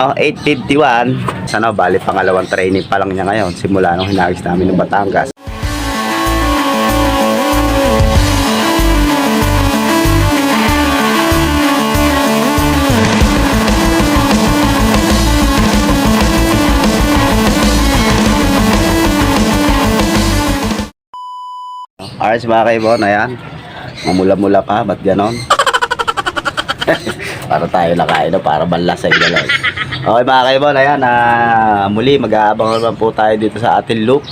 Oh, 851. Sana bali pangalawang training pa lang niya ngayon simula nung hinagis namin ng Batangas. Alright mga kaibon, ayan. Mamula-mula pa, ba't ganon? para tayo nakain, no? para malasay na lang. Okay mga kaibon, ayan. ah, muli, mag-aabang naman po tayo dito sa ating loop.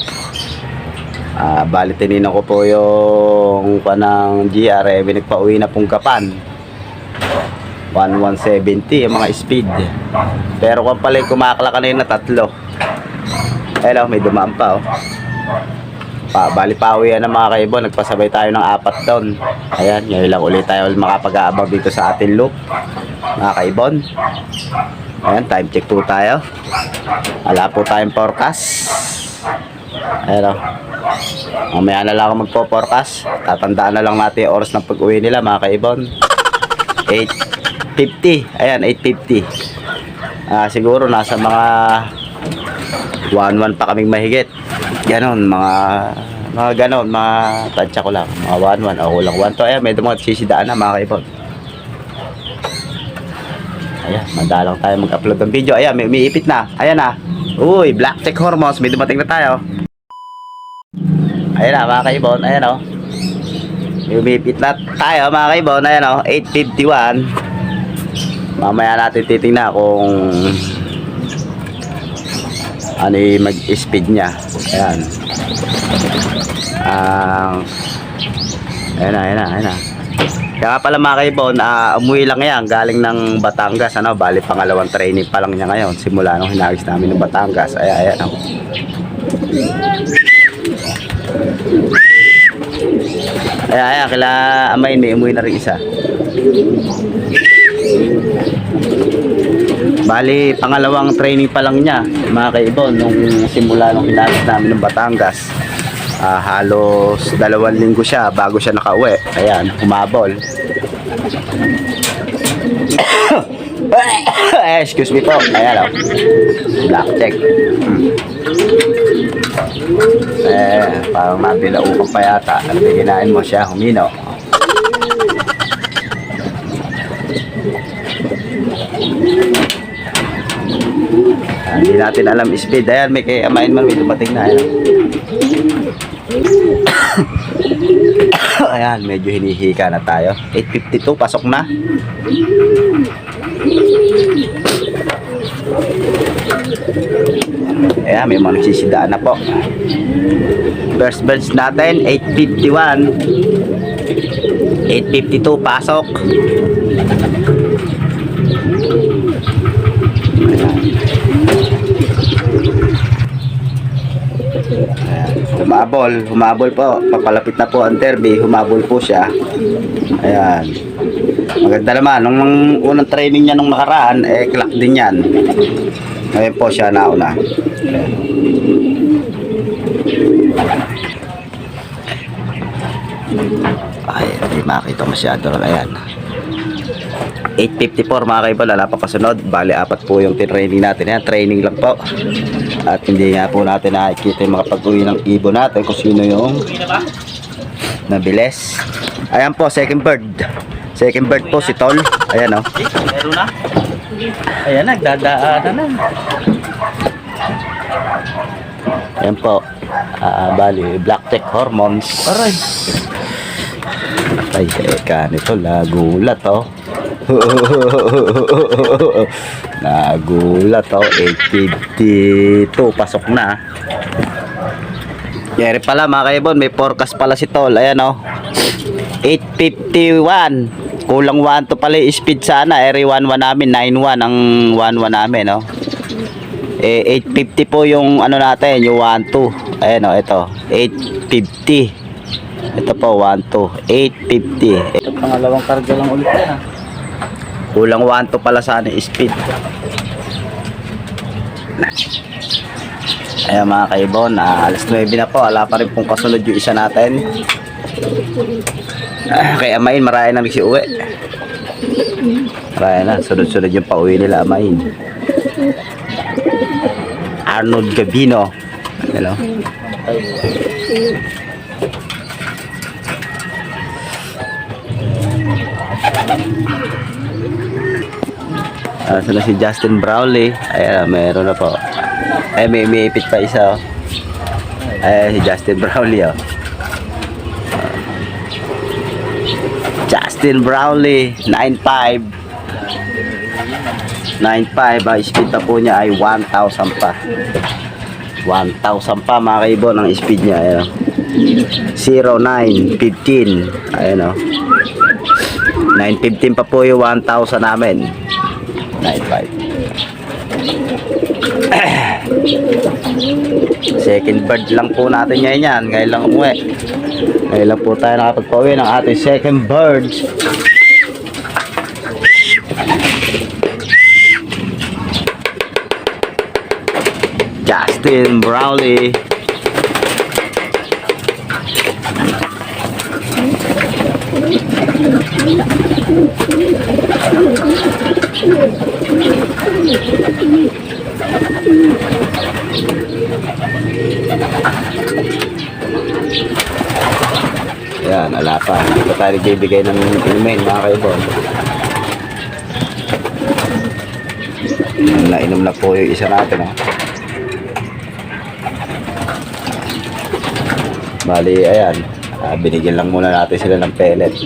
Ah, bali tininan ko po yung panang GRM, nagpa-uwi na pong kapan. 1170 yung mga speed. Pero kung pala kumakla kanina tatlo. Ayun oh, may dumaan pa oh. Pa, bali pauwi na mga kaibon, nagpasabay tayo ng apat doon. Ayan, ngayon lang ulit tayo makapag-aabang dito sa ating loop. Mga kaibon. Ayan, time check po tayo. Wala po tayong forecast. Ayan o. Mamaya na lang ako magpo-forecast. Tatandaan na lang natin oras ng pag-uwi nila mga kaibon. 8.50. Ayan, 8.50. Ah, siguro nasa mga 1-1 pa kaming mahigit. Ganon, mga mga ganon, mga tansya ko lang. Mga 1-1, o kulang 1 to. Ayan, may mga sisidaan na mga kaibon. Ayan, madalang tayo mag-upload ng video. Ayan, may umiipit na. Ayan na. Uy, black check hormones. May dumating na tayo. Ayan na, mga kaibon. Ayan o. May umiipit na tayo, mga kaibon. Ayan o, 851. Mamaya natin titingnan kung ano yung mag-speed niya. Ayan. Ang ayan na, ayan na, ayan na. Kaya pala mga kaibon, ah, umuwi lang yan, galing ng Batangas, ano, bali pangalawang training pa lang niya ngayon, simula nung hinagis namin ng Batangas, ayan, ayan, oh. Ayan, ayan, kila Amain, may umuwi na rin isa. Bali, pangalawang training pa lang niya, mga kaibon, nung simula nung hinagis namin ng Batangas. Ah, halos dalawang linggo siya bago siya nakauwi. Ayan, humabol. Eh, Excuse me po. Ayan o. Black check. Hmm. Eh, parang nabilaukan pa yata. Ano ba ginain mo siya? Humino. Hindi natin alam speed. Ayan, may kay amain man may dumating na. Ayan. Ayan, medyo hinihika na tayo. 8.52, pasok na. Ayan, may mga nagsisidaan na po. First bench natin, 8.51. 8.52, pasok. Ayan, humabol, humabol po. Papalapit na po ang derby, humabol po siya. Ayan. Maganda naman, nung unang training niya nung nakaraan, eh, clock din yan. Ngayon po siya nauna. Ayan. Ay, hindi makita masyado. Ayan. 8.54 mga kaiba, wala pa kasunod. Bali, apat po yung training natin. Yan, training lang po. At hindi nga po natin nakikita yung mga pag-uwi ng ibo natin kung sino yung nabilis. Ayan po, second bird. Second bird po si Tol. Ayan o. Oh. Meron na. Ayan, nagdadaanan na. Ayan po. Ah, bali, black tech hormones. Aray. Ay, eka, nito, lagulat oh. Nagulat oh, 852, pasok na. Yeri pala mga kaibon, may forecast pala si Tol. Ayan oh. 851. Kulang 1 to pala speed sana. Eri 11 namin, 91 ang 11 namin oh. Eh, 850 po yung ano natin, yung 12. Ayan oh, ito. 850. Ito po, 12. 850. Ito pangalawang karga lang ulit ah. Kulang 1 to pala sana yung speed. Ayan mga kaibon, ah, alas 9 na po. Wala pa rin pong kasunod yung isa natin. Ah, kay Amain, marami na nagsiuwi. Marami na, sunod-sunod yung pauwi nila Amain. Arnold Gabino. Hello. Ah, na si Justin Brownlee. Ayan, meron na po. Ay, may umiipit pa isa. Oh. Ayan, si Justin Brownlee. Oh. Justin Brownlee, 9.5. 9.5. Ang speed na po niya ay 1,000 pa. 1,000 pa mga kaibon ang speed niya. Ayan. oh. 0915. Ayan o. 915 pa po yung 1,000 namin. 9.5. Second bird lang po natin ngayon yan. Ngayon lang umuwi. Ngayon lang po tayo nakapagpauwi ng ating second bird. Justin Brownlee. Yan, ala pa. Hindi pa tayo nagbibigay ng inumin, mga kaibon. Nainom na po yung isa natin, ha. Bali, ayan. Ah, binigyan lang muna natin sila ng pellet.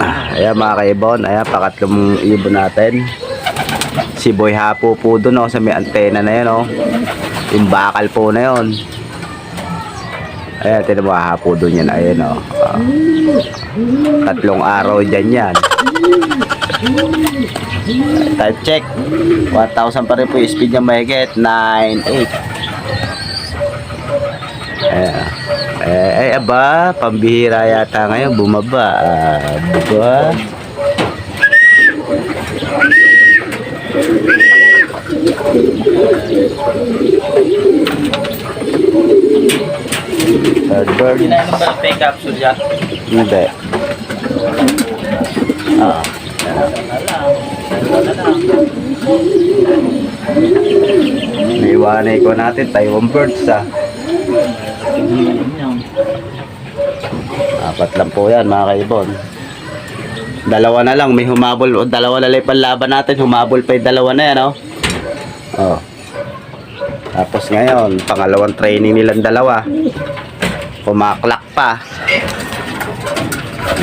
Ah, ayan mga kaibon, ayan pakatlong ibon natin. Si Boy Hapo po doon oh, sa may antena na yun oh. Yung bakal po na yun. Ayan, tinan hapo doon yan, ayan oh. Ah. tatlong araw dyan yan. Time check. 1,000 pa rin po yung speed niya mahigit. 9,8. Ayan. Eh, ay, aba, pambihira yata ngayon, bumaba. Ah, Aba. Third bird. Yung ba pay capsule yan? Hindi. Ah. Naiwanay ko natin, Taiwan birds ah. Apat lang po yan mga kaibon. Dalawa na lang, may humabol, o dalawa na lang panlaban natin, humabol pa yung dalawa na yan, oh. Oh. Tapos ngayon, pangalawang training nilang dalawa. Kumaklak pa.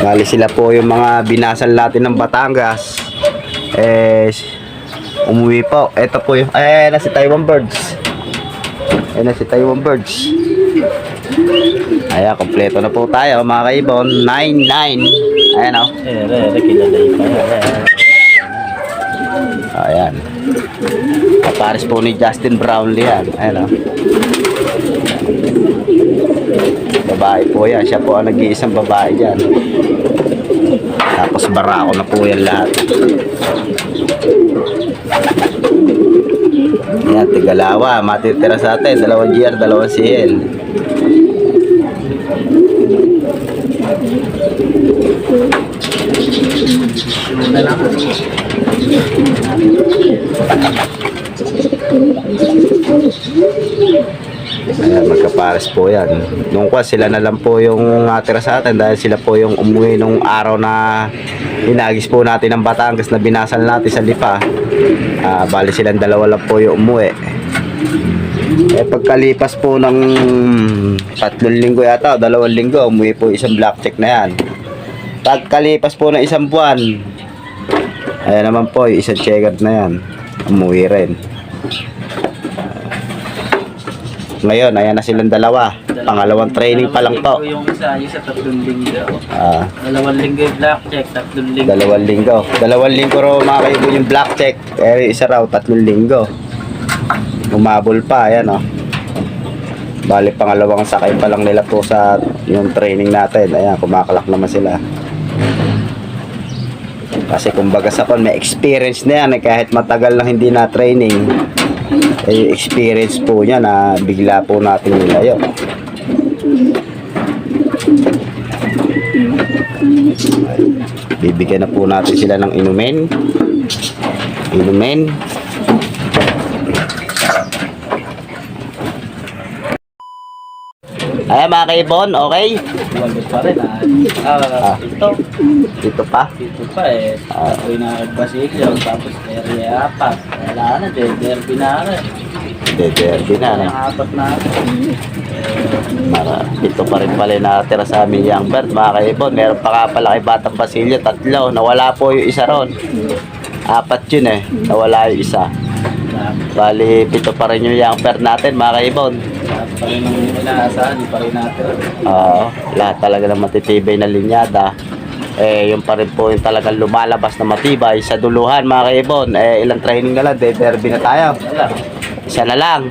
Bali sila po yung mga binasal natin ng Batangas. Eh, umuwi po. Ito po yung, eh, na si Taiwan Birds. Ayan na si Taiwan Birds. Ayan, kompleto na po tayo mga kaibon. 9-9. Ayan o. Pa. Ayan. Kapares po ni Justin Brownlee yan. Ayan o. Babae po yan. Siya po ang nag-iisang babae dyan. Tapos barako na po yan lahat. Ayan, Tigalawa. Matitira sa atin. Dalawang GR, dalawang CL. Na lang. Ayan, magkapares po yan. Nung kwa, sila na lang po yung natira sa atin dahil sila po yung umuwi nung araw na inagis po natin ng Batangas na binasal natin sa Lipa. Ah, bali silang dalawa lang po yung umuwi. Eh pagkalipas po ng tatlong linggo yata, dalawang linggo, umuwi po isang black check na yan. Pagkalipas po ng isang buwan, ayan naman po, yung isang checkered na yan, umuwi rin. Ngayon, ayan na silang dalawa. Pangalawang training pa lang po. Yung isa, yung sa tatlong linggo. Ah, Dalawang linggo yung black check, tatlong linggo. dalawang linggo. Dalawang linggo raw mga kaibigan yung black check. Eh, isa raw, tatlong linggo. Umabol pa, ayan oh. Bali, pangalawang sakay pa lang nila po sa yung training natin. Ayan, kumakalak naman sila. Kasi kumbaga sa kon, may experience na yan. Eh, kahit matagal lang hindi na training. Eh, experience po niya na bigla po natin nilayo. Bibigyan na po natin sila ng inumin. Inumin. Ayan mga kaibon, okay? Lagot pa rin ah. Ah, Ah. ito. Dito pa. Dito pa eh. Ah. Ako'y nakagbasilyo. Tapos area apat. Wala na. de- Derby na rin. Derby na. Ang apat na rin. Mara, ito pa rin pala yung nakatira sa amin yung bird, mga kaibon. Meron pa nga pala kay Batang Basilio, tatlo. Nawala po yung isa ron. Apat yun eh. Nawala yung isa. Bali, pito pa rin yung young bird natin, mga kaibon. Lahat pa rin ang inaasahan. Pa rin natin. Oo, lahat talaga ng matitibay na linyada. Eh, yung pa rin po yung talagang lumalabas na matibay sa duluhan, mga kaibon. Eh, ilang training na lang, de derby na tayo. Isa na lang.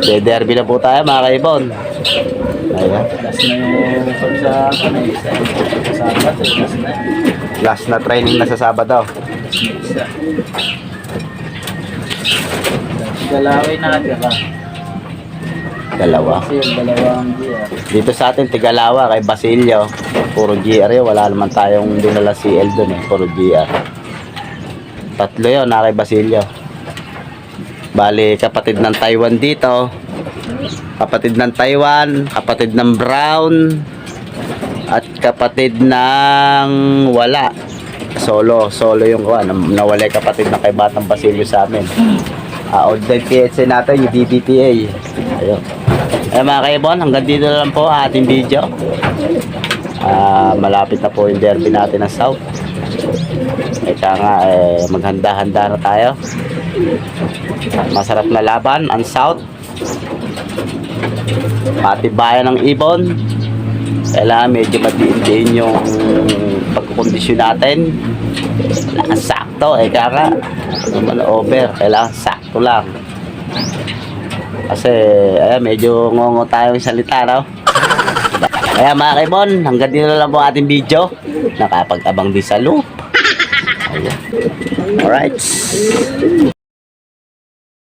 De derby na po tayo, mga kaibon. Ayan. Last na training na sa Sabado. Dalaway natin ka. Dalawa. Kasi yung dalawang. Dito sa atin, Tigalawa, kay Basilio. Puro GR yun. Wala naman tayong dinala CL dun eh. Puro GR. Tatlo yun, na kay Basilio. Bali, kapatid ng Taiwan dito. Kapatid ng Taiwan. Kapatid ng Brown. At kapatid ng wala. Solo. Solo yung kuha. Nawala yung kapatid ng kay Batang Basilio sa amin. Ah, odd din PHA natin, yung DBTA. Ayun. Eh mga kaibon, hanggang dito na lang po ating video. Ah, malapit na po yung derby natin ng South. Eka nga, eh, maghanda-handa na tayo. Masarap na laban, ang South. Pati bayan ng Ibon. Kailangan medyo madiin-diin yung pagkukondisyon natin. Kailangan sakto, eka nga. Naman over, kailangan sakto lang. Kasi, ayan, medyo ngongo tayong salita, no? Kaya mga kaibon, hanggang dito lang po ating video. Nakapag-abang din sa loop. Alright.